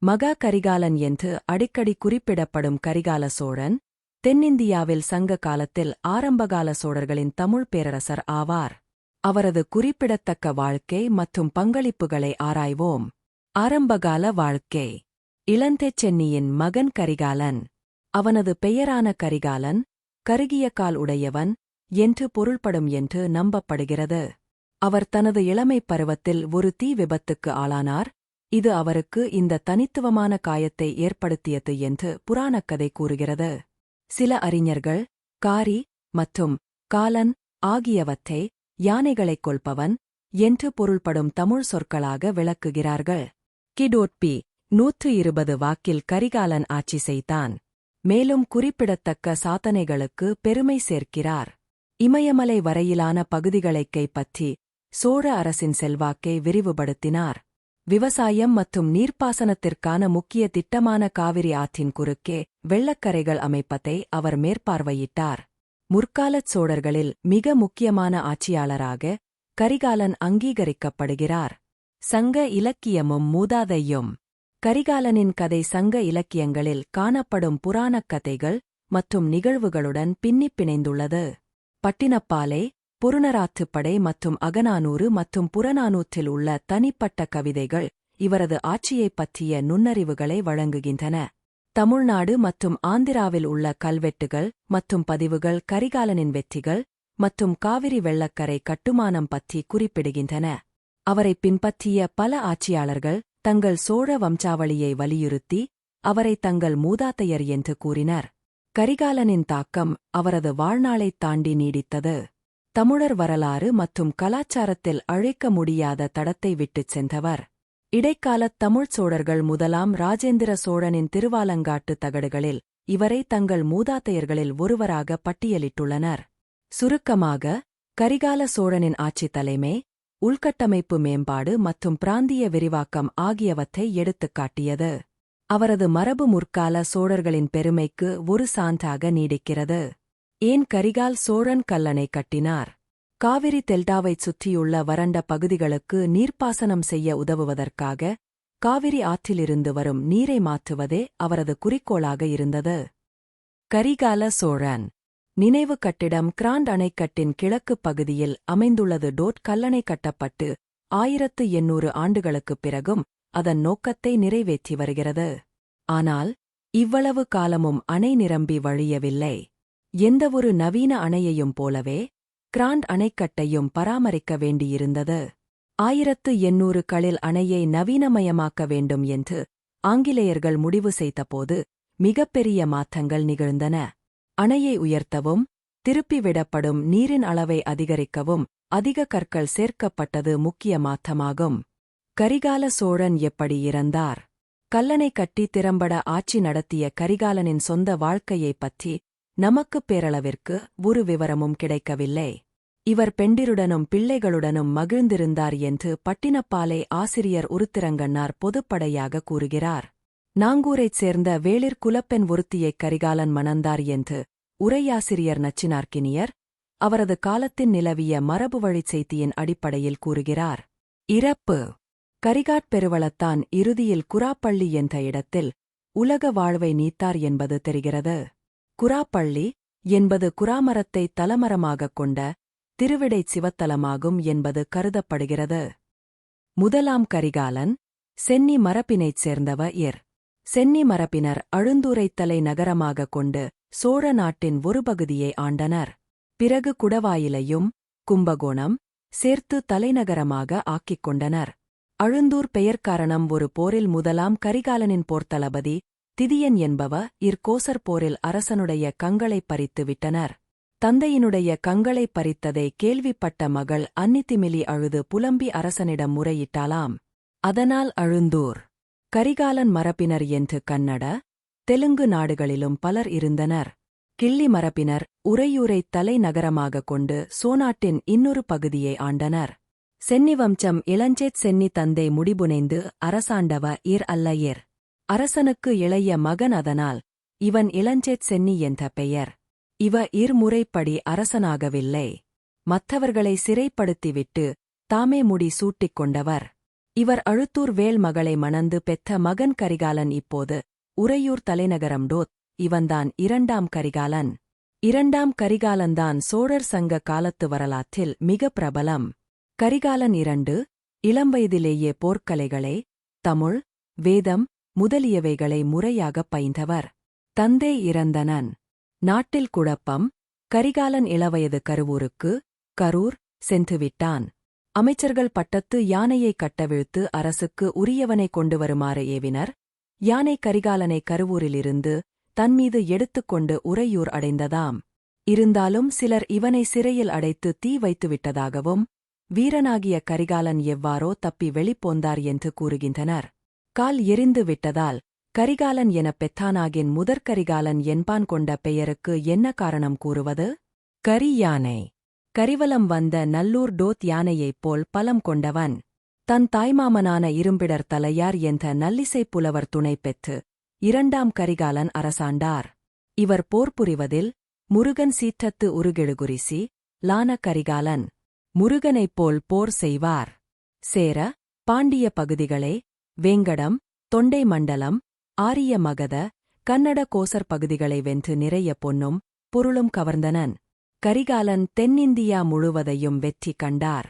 மகா கரிகாலன் என்று அடிக்கடி குறிப்பிடப்படும் கரிகால சோழன் தென்னிந்தியாவில் சங்க காலத்தில் ஆரம்பகால சோழர்களின் தமிழ் பேரரசர் ஆவார். அவரது குறிப்பிடத்தக்க வாழ்க்கை மற்றும் பங்களிப்புகளை ஆராய்வோம். ஆரம்பகால வாழ்க்கை. இளந்தெச்சென்னியின் மகன் கரிகாலன். அவனது பெயரான கரிகாலன் கருகிய கால் உடையவன் என்று பொருள்படும் என்று நம்பப்படுகிறது. அவர் தனது இளமைப் பருவத்தில் ஒரு தீ விபத்துக்கு ஆளானார். இது அவருக்கு இந்த தனித்துவமான காயத்தை ஏற்படுத்தியது என்று புராணக்கதை கூறுகிறது. சில அறிஞர்கள் காரி மற்றும் காலன் ஆகியவற்றை யானைகளைக் கொள்பவன் என்று பொருள்படும் தமிழ் சொற்களாக விளக்குகிறார்கள். கிடோட்பி நூற்று இருபது வாக்கில் கரிகாலன் ஆட்சி செய்தான். மேலும் குறிப்பிடத்தக்க சாதனைகளுக்கு பெருமை சேர்க்கிறார். இமயமலை வரையிலான பகுதிகளைக் கைப்பற்றி சோழ அரசின் செல்வாக்கை விரிவுபடுத்தினார். விவசாயம் மற்றும் நீர்ப்பாசனத்திற்கான முக்கிய திட்டமான காவிரி ஆற்றின் குறுக்கே வெள்ளக்கரைகள் அமைப்பதை அவர் மேற்பார்வையிட்டார். முற்காலச் சோழர்களில் மிக முக்கியமான ஆட்சியாளராக கரிகாலன் அங்கீகரிக்கப்படுகிறார். சங்க இலக்கியமும் மூதாதையும். கரிகாலனின் கதை சங்க இலக்கியங்களில் காணப்படும் புராணக் கதைகள் மற்றும் நிகழ்வுகளுடன் பின்னிப் பிணைந்துள்ளது. பட்டினப்பாலை புருணராத்துப்படை மற்றும் அகநானூறு மற்றும் புறநானூற்றில் உள்ள தனிப்பட்ட கவிதைகள் இவரது ஆட்சியைப் பற்றிய நுண்ணறிவுகளை வழங்குகின்றன. தமிழ்நாடு மற்றும் ஆந்திராவில் உள்ள கல்வெட்டுகள் மற்றும் பதிவுகள் கரிகாலனின் வெற்றிகள் மற்றும் காவிரி வெள்ளக்கரை கட்டுமானம் பற்றி குறிப்பிடுகின்றன. அவரை பின்பற்றிய பல ஆட்சியாளர்கள் தங்கள் சோழ வம்சாவளியை வலியுறுத்தி அவரை தங்கள் மூதாத்தையர் என்று கூறினர். கரிகாலனின் தாக்கம் அவரது வாழ்நாளைத் தாண்டி நீடித்தது. தமிழர் வரலாறு மற்றும் கலாச்சாரத்தில் அழைக்க முடியாத தடத்தை விட்டுச் சென்றவர். இடைக்காலத் தமிழ்ச் சோழர்கள் முதலாம் ராஜேந்திர சோழனின் திருவாலங்காட்டு தகடுகளில் இவரை தங்கள் மூதாதையர்களில் ஒருவராக பட்டியலிட்டுள்ளனர். சுருக்கமாக கரிகால சோழனின் ஆட்சி தலைமை உள்கட்டமைப்பு மேம்பாடு மற்றும் பிராந்திய விரிவாக்கம் ஆகியவற்றை எடுத்துக்காட்டியது அவரது மரபு முற்கால சோழர்களின் பெருமைக்கு ஒரு சான்றாக நீடிக்கிறது. ஏன் கரிகால் சோழன் கல்லணை கட்டினார்? காவிரி டெல்டாவைச் சுற்றியுள்ள வறண்ட பகுதிகளுக்கு நீர்ப்பாசனம் செய்ய உதவுவதற்காக காவிரி ஆற்றிலிருந்து வரும் நீரை மாற்றுவதே அவரது குறிக்கோளாக இருந்தது. கரிகால சோழன். நினைவு கட்டிடம் கிராண்ட் அணைக்கட்டின் கிழக்குப் பகுதியில் அமைந்துள்ளது. டோட் கல்லணை கட்டப்பட்டு ஆயிரத்து எண்ணூறு ஆண்டுகளுக்குப் பிறகும் அதன் நோக்கத்தை நிறைவேற்றி வருகிறது. ஆனால் இவ்வளவு காலமும் அணை நிரம்பி வழியவில்லை. எந்தவொரு நவீன அணையையும் போலவே கிராண்ட் அணைக்கட்டையும் பராமரிக்க வேண்டியிருந்தது. ஆயிரத்து எண்ணூறு களில் அணையை நவீனமயமாக்க வேண்டும் என்று ஆங்கிலேயர்கள் முடிவு செய்தபோது மிகப்பெரிய மாற்றங்கள் நிகழ்ந்தன. அணையை உயர்த்தவும் திருப்பி விடப்படும் நீரின் அளவை அதிகரிக்கவும் அதிக கற்கள் சேர்க்கப்பட்டது முக்கிய மாற்றமாகும். கரிகால சோழன் எப்படி இறந்தார்? கல்லணை கட்டி திறம்பட ஆட்சி நடத்திய கரிகாலனின் சொந்த வாழ்க்கையைப் பற்றி நமக்குப் பேரளவிற்கு ஒரு விவரமும் கிடைக்கவில்லை. இவர் பெண்டிருடனும் பிள்ளைகளுடனும் மகிழ்ந்திருந்தார் என்று பட்டினப்பாலை ஆசிரியர் உருத்திரங்கண்ணார் பொதுப்படையாக கூறுகிறார். நாங்கூரைச் சேர்ந்த வேளிர் குலப்பெண் ஒருத்தியைக் கரிகாலன் மணந்தார் என்று உரையாசிரியர் நச்சினார்க்கினியர் அவரது காலத்தின் நிலவிய மரபு வழிச் செய்தியின் அடிப்படையில் கூறுகிறார். இறப்பு. கரிகாட் பெருவளத்தான் இறுதியில் குராப்பள்ளி என்ற இடத்தில் உலக வாழ்வை நீத்தார் என்பது தெரிகிறது. குராப்பள்ளி என்பது குராமரத்தை தலமரமாகக் கொண்ட திருவிடைச் சிவத்தலமாகும் என்பது கருதப்படுகிறது. முதலாம் கரிகாலன் சென்னி மரப்பினைச் சேர்ந்தவ இர். சென்னி மரப்பினர் அழுந்தூரைத்தலை நகரமாகக் கொண்டு சோழ நாட்டின் ஒரு பகுதியை ஆண்டனர். பிறகு குடவாயிலையும் கும்பகோணம் சேர்த்து தலைநகரமாக ஆக்கிக் கொண்டனர். அழுந்தூர் பெயர் காரணம் ஒரு போரில் முதலாம் கரிகாலனின் போர்த்தளபதி திதியன் என்பவ இர்கோசர் போரில் அரசனுடைய கங்களைப் பறித்து விட்டனர். தந்தையினுடைய கங்களைப் பறித்ததை கேள்விப்பட்ட மகள் அன்னித்திமிலி அழுது புலம்பி அரசனிடம் முறையிட்டாலாம் அதனால் அழுந்தூர். கரிகாலன் மரப்பினர் என்று கன்னட தெலுங்கு நாடுகளிலும் பலர் இருந்தனர். கிள்ளி மரப்பினர் உறையூரை தலைநகரமாகக் கொண்டு சோனாட்டின் இன்னொரு பகுதியை ஆண்டனர். சென்னி வம்சம் இளஞ்சேத் சென்னி தந்தை முடிபுனைந்து அரசாண்டவ இர் அல்ல இர். அரசனுக்கு இளைய மகன் அதனால் இவன் இளஞ்சேத் சென்னி என்ற பெயர். இவ இருமுறைப்படி அரசனாகவில்லை. மற்றவர்களை சிறைப்படுத்திவிட்டு தாமே முடி சூட்டிக் கொண்டவர். இவர் அழுத்தூர் வேள் மகளை மணந்து பெற்ற மகன் கரிகாலன் இப்போது உறையூர் தலைநகரம் டோத். இவன்தான் இரண்டாம் கரிகாலன். இரண்டாம் கரிகாலன்தான் சோழர் சங்க காலத்து வரலாற்றில் மிக பிரபலம். கரிகாலன் இரண்டு இளம் வயதிலேயே போர்க்கலைகளை தமிழ் வேதம் முதலியவைகளை முறையாகப் பயின்றவர். தந்தே இறந்தனன். நாட்டில் குழப்பம். கரிகாலன் இளவயது கருவூருக்கு கரூர் சென்றுவிட்டான். அமைச்சர்கள் பட்டத்து யானையை கட்டவிழ்த்து அரசுக்கு உரியவனை கொண்டு வருமாறு ஏவினர். யானை கரிகாலனை கருவூரிலிருந்து தன்மீது எடுத்துக்கொண்டு உறையூர் அடைந்ததாம். இருந்தாலும் சிலர் இவனை சிறையில் அடைத்து தீ வைத்துவிட்டதாகவும் வீரனாகிய கரிகாலன் எவ்வாறோ தப்பி வெளிப்போந்தார் என்று கூறுகின்றனர். கால் எரிந்து விட்டதால் கரிகாலன் எனப் பெத்தானாகின் முதற்கரிகாலன் என்பான் கொண்ட பெயருக்கு என்ன காரணம் கூறுவது? கரி யானை. கரிவலம் வந்த நல்லூர் டோத் யானையைப் போல் பலம் கொண்டவன். தன் தாய்மாமனான இரும்பிடர் தலையார் என்ற நல்லிசைப் புலவர் துணை பெற்று இரண்டாம் கரிகாலன் அரசாண்டார். இவர் போர் புரிவதில் முருகன் சீற்றத்து உருகெழுகுரிசி லான கரிகாலன். முருகனைப் போல் போர் செய்வார். சேர பாண்டிய பகுதிகளே வேங்கடம் தொண்டை மண்டலம் ஆரிய மகத கன்னட கோசர் பகுதிகளை வென்று நிறைய பொன்னும் பொருளும் கவர்ந்தனன். கரிகாலன் தென்னிந்தியா முழுவதையும் வெற்றி கண்டார்.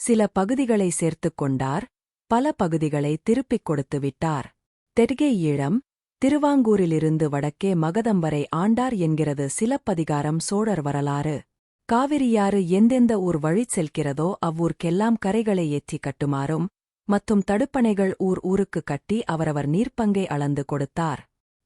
சில பகுதிகளை சேர்த்துக் கொண்டார் பல பகுதிகளை திருப்பிக் கொடுத்து விட்டார். தெற்கே ஈழம் திருவாங்கூரிலிருந்து வடக்கே மகதம் வரை ஆண்டார் என்கிறது சிலப்பதிகாரம் சோழர் வரலாறு. காவிரியாறு எந்தெந்த ஊர் வழி செல்கிறதோ அவ்வூர்க்கெல்லாம் கரைகளை ஏற்றி கட்டுமாறும் மற்றும் தடுப்பணைகள் ஊர் ஊருக்கு கட்டி அவரவர் நீர்ப்பங்கை அளந்து கொடுத்தார்.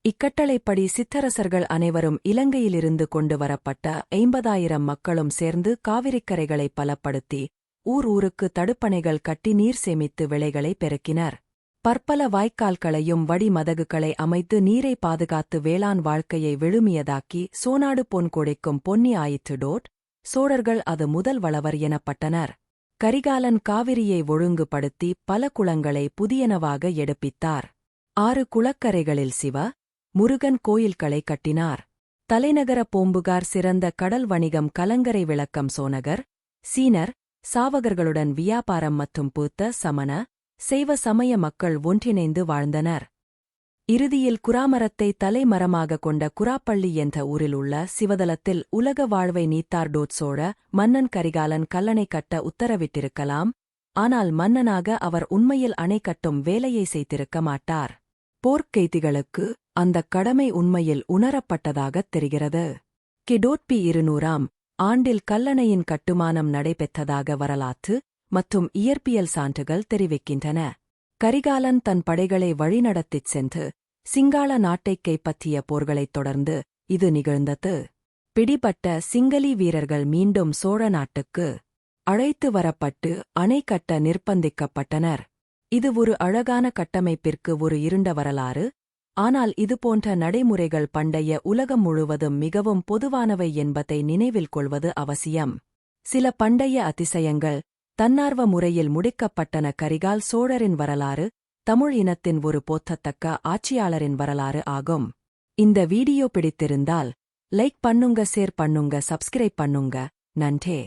இக்கட்டளைப்படி சித்தரசர்கள் அனைவரும் இலங்கையிலிருந்து கொண்டு வரப்பட்ட ஐம்பதாயிரம் மக்களும் சேர்ந்து காவிரிக்கரைகளை பலப்படுத்தி ஊர் ஊருக்கு தடுப்பணைகள் கட்டி நீர் சேமித்து விளைகளை பெருக்கினர். பற்பல வாய்க்கால்களையும் வடிமதகுகளை அமைத்து நீரை பாதுகாத்து வேளாண் வாழ்க்கையை விழுமியதாக்கி சோனாடு பொன் கொடைக்கும் பொன்னி ஆயிற்று டோட் சோழர்கள் அது முதல் வளவர் எனப்பட்டனர். கரிகாலன் காவிரியை ஒழுங்குபடுத்தி பல குளங்களை புதியனவாக எடுப்பித்தார். ஆறு குளக்கரைகளில் சிவ முருகன் கோயில்களை கட்டினார். தலைநகர பூம்புகார் சிறந்த கடல் வணிகம் கலங்கரை விளக்கம் சோனகர் சீனர் சாவகர்களுடன் வியாபாரம் மற்றும் பூத்த சமண சைவ சமய மக்கள் ஒன்றிணைந்து வாழ்ந்தனர். இறுதியில் குராமரத்தை தலைமரமாக கொண்ட குராப்பள்ளி என்ற ஊரில் உள்ள சிவதலத்தில் உலக வாழ்வை நீத்தார் டோட்ஸோட மன்னன் கரிகாலன் கல்லணை கட்ட உத்தரவிட்டிருக்கலாம். ஆனால் மன்னனாக அவர் உண்மையில் அணை கட்டும் வேலையை செய்திருக்க மாட்டார். போர்க்கைதிகளுக்கு அந்தக் கடமை உண்மையில் உணரப்பட்டதாகத் தெரிகிறது. கிடோட்பி இருநூறாம் ஆண்டில் கல்லணையின் கட்டுமானம் நடைபெற்றதாக வரலாற்று மற்றும் இயற்பியல் சான்றுகள் தெரிவிக்கின்றன. கரிகாலன் தன் படைகளை வழிநடத்திச் சென்று சிங்காள நாட்டைக் கைப்பற்றிய போர்களைத் தொடர்ந்து இது நிகழ்ந்தது. பிடிபட்ட சிங்களி வீரர்கள் மீண்டும் சோழ நாட்டுக்கு அழைத்து வரப்பட்டு அணை கட்ட நிர்பந்திக்கப்பட்டனர் இது ஒரு அழகான கட்டமைப்பிற்கு ஒரு இருண்ட வரலாறு. ஆனால் இதுபோன்ற நடைமுறைகள் பண்டைய உலகம் முழுவதும் மிகவும் பொதுவானவை என்பதை நினைவில் கொள்வது அவசியம். சில பண்டைய அதிசயங்கள் தன்னார்வ முறையில் முடிக்கப்பட்டன கரிகால் சோழரின் வரலாறு தமிழ் இனத்தின் ஒரு போத்தத்தக்க ஆட்சியாளரின் வரலாறு ஆகும். இந்த வீடியோ பிடித்திருந்தால் லைக் பண்ணுங்க ஷேர் பண்ணுங்க சப்ஸ்கிரைப் பண்ணுங்க. நன்றே.